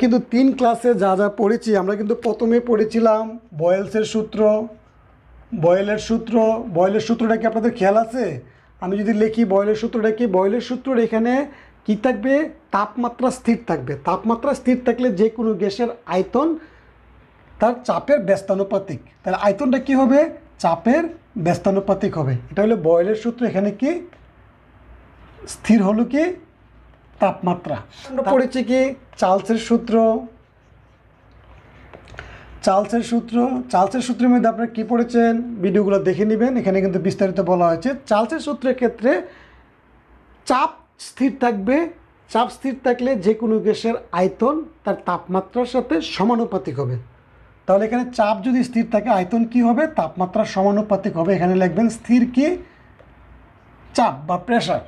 কিন্তু তিন ক্লাসে যা যা পড়েছি, আমরা কিন্তু প্রথমে পড়েছিলাম বয়েলসের সূত্র। বয়েলের সূত্র, বয়েলের সূত্রটা কি আপনাদের খেয়াল আছে? আমি যদি লিখি বয়েলের সূত্রটা কি, বয়েলের সূত্রর এখানে কি থাকবে? তাপমাত্রা স্থির থাকবে। তাপমাত্রা স্থির থাকলে যে কোনো গ্যাসের আয়তন তার চাপের ব্যস্তানুপাতিক। তাহলে আয়তনটা কি হবে? চাপের ব্যস্তানুপাতিক হবে। এটা হলো বয়েলের সূত্র, এখানে কি? স্থির হলো কি? তাপমাত্রা। আমরা পড়েছি কি চার্লসের সূত্র? চার্লসের সূত্র, চার্লসের সূত্রের মধ্যে আপনারা কী পড়েছেন? ভিডিওগুলো দেখে নেবেন। এখানে কিন্তু বিস্তারিত বলা হয়েছে। চার্লসের সূত্রের ক্ষেত্রে চাপ স্থির থাকবে। চাপ স্থির থাকলে যে কোনো গ্যাসের আয়তন তার তাপমাত্রার সাথে সমানুপাতিক হবে। তাহলে এখানে চাপ যদি স্থির থাকে, আয়তন কি হবে? তাপমাত্রা সমানুপাতিক হবে। এখানে লিখবেন স্থির কি? চাপ বা প্রেশার।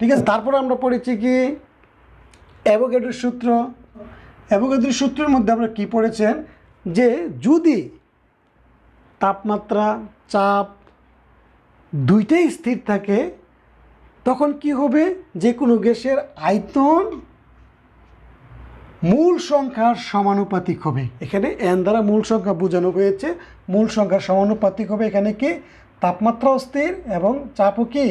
ঠিক আছে? তারপরে আমরা পড়েছি কি অ্যাভোগাড্রোর সূত্র। অ্যাভোগাড্রোর সূত্রের মধ্যে আমরা কি পড়েছেন? যে যদি তাপমাত্রা, চাপ দুইটাই স্থির থাকে, তখন কি হবে? যে কোনো গ্যাসের আয়তন মূল সংখ্যার সমানুপাতিক হবে। এখানে এন দ্বারা মূল সংখ্যা বোঝানো হয়েছে। মূল সংখ্যার সমানুপাতিক হবে এখানে কি? তাপমাত্রাও স্থির এবং চাপও কি?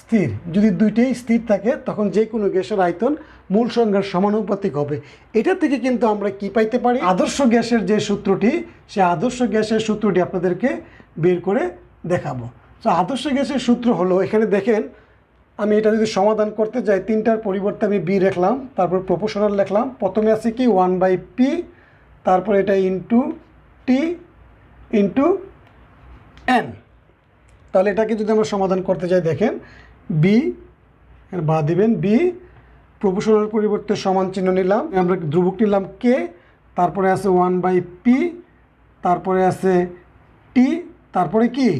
স্থির। যদি দুইটাই স্থির থাকে, তখন যে কোনো গ্যাসের আয়তন মূল সংখ্যার সমানুপাতিক হবে। এটা থেকে কিন্তু আমরা কি পাইতে পারি? আদর্শ গ্যাসের যে সূত্রটি, সে আদর্শ গ্যাসের সূত্রটি আপনাদেরকে বের করে দেখাবো। তো আদর্শ গ্যাসের সূত্র হলো, এখানে দেখেন, আমি এটা যদি সমাধান করতে যাই, তিনটার পরিবর্তে আমি বি রাখলাম, তারপর প্রপোশনাল লিখলাম, প্রথমে আছে কি? ওয়ান বাই পি তারপর এটা ইন্টু টি ইন্টু এন তাহলে এটাকে যদি আমরা সমাধান করতে যাই, দেখেন বি বা দিবেন বি প্রপোশনাল পরিবর্তে সমান চিহ্ন নিলাম, আমরা ধ্রুবক নিলাম কে তারপরে আছে ওয়ান বাই পি তারপরে আছে টি তারপরে কি?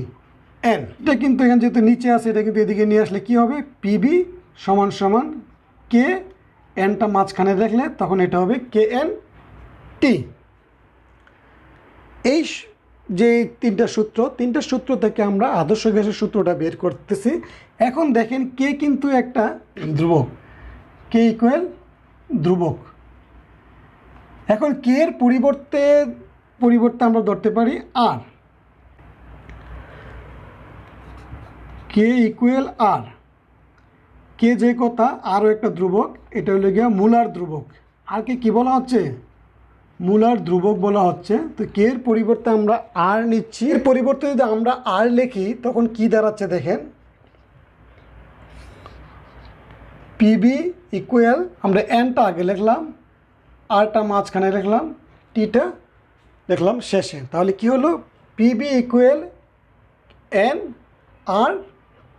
এন এটা কিন্তু এখানে যেহেতু নিচে আছে, এটা কিন্তু এদিকে নিয়ে আসলে কি হবে? পিবি সমান সমান কে এনটা মাঝখানে দেখলে তখন এটা হবে কে এন টি এই যে তিনটা সূত্র তিনটা সূত্র থেকে আমরা আদর্শ গ্যাসের সূত্রটা বের করতেছি। এখন দেখেন কে কিন্তু একটা ধ্রুবক, কে ইকুয়াল ধ্রুবক। এখন কে এর পরিবর্তে পরিবর্তে আমরা ধরতে পারি আর কে ইকুয়াল আর কে যে কথা আরও একটা ধ্রুবক, এটা হলো গিয়া মূলার ধ্রুবক। আর কি কী বলা হচ্ছে? মূলার ধ্রুবক বলা হচ্ছে। তো কে এর পরিবর্তে আমরা আর নিচ্ছি? এর পরিবর্তে যদি আমরা আর লিখি, তখন কি দাঁড়াচ্ছে দেখেন? পিবি ইকুয়াল আমরা এনটা আগে লিখলাম আরটা মাঝখানে লিখলাম টিটা লিখলাম শেষে। তাহলে কি হলো? PV equal N R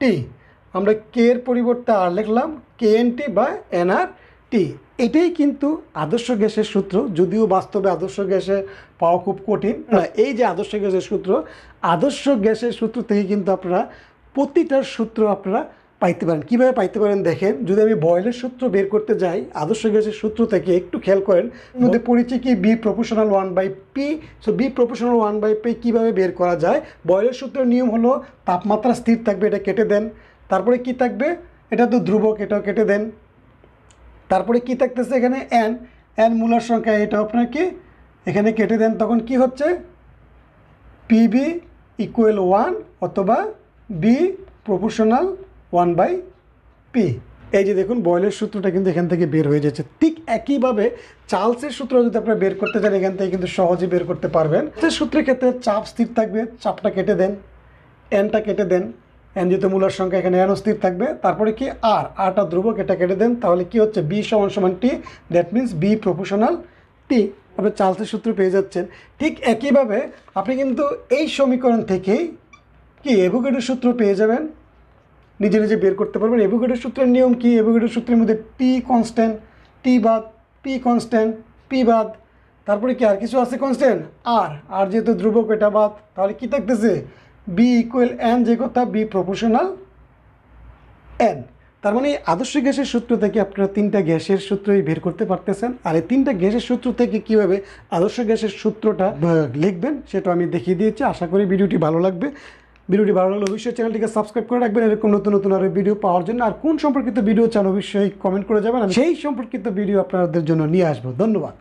T আমরা কে এর পরিবর্তে আর লিখলাম? কে এন টি বা এন আর টি এটাই কিন্তু আদর্শ গ্যাসের সূত্র, যদিও বাস্তবে আদর্শ গ্যাসে পাওয়া খুব কঠিন। এই যে আদর্শ গ্যাসের সূত্র, আদর্শ গ্যাসের সূত্র থেকে কিন্তু আপনারা প্রতিটার সূত্র আপনারা পাইতে পারেন। কীভাবে পাইতে পারেন দেখেন, যদি আমি বয়েলের সূত্র বের করতে যাই, আদর্শ গ্যাসের সূত্র থেকে একটু খেয়াল করেন মধ্যে পড়েছি কি V proportional one by P so V proportional one by P কীভাবে বের করা যায়? বয়েলের সূত্রের নিয়ম হলো তাপমাত্রা স্থির থাকবে, এটা কেটে দেন। তারপরে কি থাকবে? এটা তো ধ্রুবক, এটাও কেটে দেন। তারপরে কি থাকতেছে এখানে? এন এন মূলার সংখ্যা এটা আপনার কি? এখানে কেটে দেন, তখন কি হচ্ছে? পিবি ইকুয়াল ওয়ান অথবা V proportional one by P এই যে দেখুন বয়েলের সূত্রটা কিন্তু এখান থেকে বের হয়ে যাচ্ছে। ঠিক একইভাবে চার্লসের সূত্র যদি আপনারা বের করতে চান, এখান থেকে কিন্তু সহজে বের করতে পারবেন। চার্লসের সূত্রের ক্ষেত্রে চাপ স্থির থাকবে, চাপটা কেটে দেন এনটা কেটে দেন। এন যেহেতু মূলার সংখ্যা এখানে এন স্থির থাকবে। তারপরে কি? আর, আরটা ধ্রুবক এটা কেটে দেন, তাহলে কি হচ্ছে? বি সমান সমান T that means V proportional T আপনি চার্লসের সূত্র পেয়ে যাচ্ছেন। ঠিক একইভাবে আপনি কিন্তু এই সমীকরণ থেকেই কি এভোগেডের সূত্র পেয়ে যাবেন। নিজে নিজে বের করতে পারবেন। এভোগেডের সূত্রের নিয়ম কি? এভোগেডের সূত্রের মধ্যে পি কনস্ট্যান্ট টি বাদ পি কনস্ট্যান্ট পি বাদ। তারপরে কি আর কিছু আছে কনস্ট্যান্ট আর আর যেহেতু ধ্রুবক, এটা বাদ, তাহলে কি থাকতেছে? বি ইকুয়াল এন যে কথা বি প্রপোর্শনাল এন তার মানে আদর্শ গ্যাসের সূত্র থেকে আপনারা তিনটা গ্যাসের সূত্রই বের করতে পারতেছেন। আর এই তিনটা গ্যাসের সূত্র থেকে কীভাবে আদর্শ গ্যাসের সূত্রটা লিখবেন, সেটা আমি দেখিয়ে দিয়েছি। আশা করি ভিডিওটি ভালো লাগবে। ভিডিওটি ভালো লাগলে অবশ্যই চ্যানেলটিকে সাবস্ক্রাইব করে রাখবেন। এরকম নতুন নতুন আরও ভিডিও পাওয়ার জন্য। আর কোন সম্পর্কিত ভিডিও চান, অবশ্যই কমেন্ট করে যাবেন। সেই সম্পর্কিত ভিডিও আপনাদের জন্য নিয়ে আসব। ধন্যবাদ।